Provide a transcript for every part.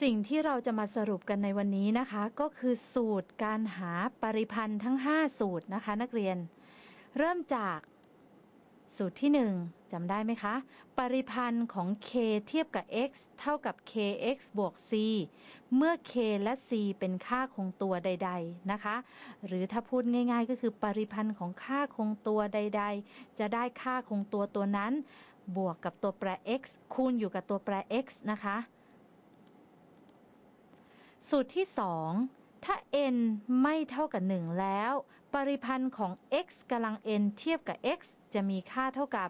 สิ่งที่เราจะมาสรุปกันในวันนี้นะคะ ก็คือสูตรการหาปริพันธ์ทั้ง 5 สูตรนะคะ นักเรียน เริ่มจากสูตรที่ 1จำได้ไหมคะ ปริพันธ์ของ k เทียบกับ x เท่ากับ kx บวก c เมื่อ k และ c เป็นค่าคงตัวใด ๆนะคะ หรือถ้าพูดง่าย ๆ ก็คือปริพันธ์ของค่าคงตัวใด ๆ จะได้ค่าคงตัวตัวนั้น บวกกับตัวแปร x คูณอยู่กับตัวแปร x นะคะ สูตรที่ 2 ถ้า n ไม่เท่ากับ 1 แล้ว ปริพันธ์ของ x กำลัง n เทียบกับ x จะมีค่าเท่ากับ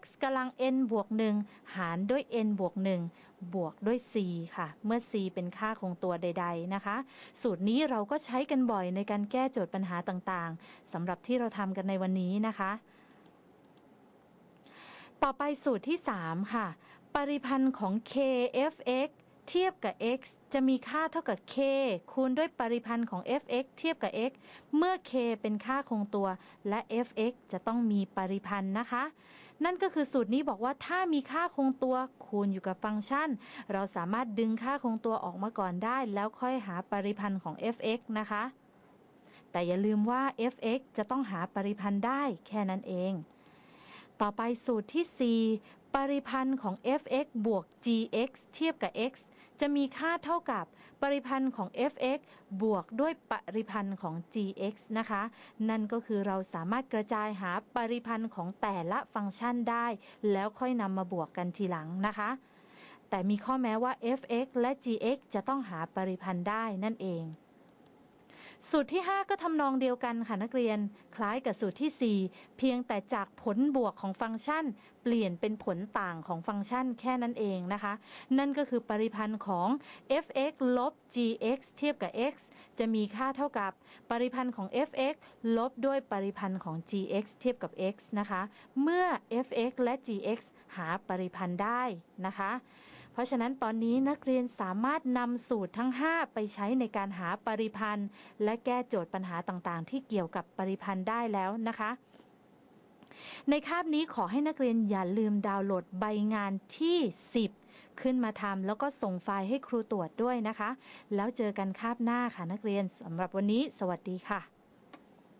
x กำลัง n บวก 1 หารด้วย n บวก 1 บวกด้วย c ค่ะ เมื่อ c เป็นค่าคงตัวใด ๆ นะคะ สูตรนี้เราก็ใช้กันบ่อยในการแก้โจทย์ปัญหาต่างๆสำหรับที่เราทำกันในวันนี้นะคะ ต่อไปสูตรที่ 3 ค่ะ ปริพันธ์ของ kfx เทียบกับ x จะมีค่าเท่ากับ k คูณด้วยปริพันธ์ของ f(x) เทียบกับ x เมื่อ k เป็นค่าคงตัว และ f(x) จะต้องมีปริพันธ์นะคะ นั่นก็คือสูตรนี้บอกว่าถ้ามีค่าคงตัวคูณอยู่กับฟังก์ชัน เราสามารถดึงค่าคงตัวออกมาก่อนได้ แล้วค่อยหาปริพันธ์ของ f(x) นะคะ แต่อย่าลืมว่า f(x) จะต้องหาปริพันธ์ได้แค่นั้นเอง ต่อไปสูตรที่ 4 ปริพันธ์ของ f(x) บวก gx เทียบกับ x จะมีค่าเท่ากับปริพันธ์ของ f(x) บวกด้วยปริพันธ์ของ gx นะคะ นั่นก็คือเราสามารถกระจายหาปริพันธ์ของแต่ละฟังก์ชันได้ แล้วค่อยนำมาบวกกันทีหลังนะคะ แต่มีข้อแม้ว่า f(x) และ gx จะต้องหาปริพันธ์ได้นั่นเอง สูตรที่ 5 ก็ทำนองเดียวกันค่ะนักเรียน คล้ายกับสูตรที่ 4 เพียงแต่จากผลบวกของฟังก์ชัน เปลี่ยนเป็นผลต่างของฟังก์ชันแค่นั้นเองนะคะ นั่นก็คือปริพันธ์ของ f(x) ลบ gx เทียบกับ x จะมีค่าเท่ากับปริพันธ์ของ f(x) ลบด้วยปริพันธ์ของ gx เทียบกับ x นะคะ เมื่อ f(x) และ gx หาปริพันธ์ได้นะคะ เพราะฉะนั้นตอนนี้นักเรียนสามารถนำสูตรทั้ง 5 ไปใช้ในการหาปริพันธ์ และแก้โจทย์ปัญหาต่างๆ ที่เกี่ยวกับปริพันธ์ได้แล้วนะคะในคาบนี้ขอให้นักเรียนอย่าลืมดาวน์โหลดใบงานที่ 10 ขึ้นมาทำแล้วก็ส่งไฟล์ให้ครูตรวจด้วยนะคะ แล้วเจอกันคาบหน้าค่ะนักเรียนสำหรับวันนี้ สวัสดีค่ะ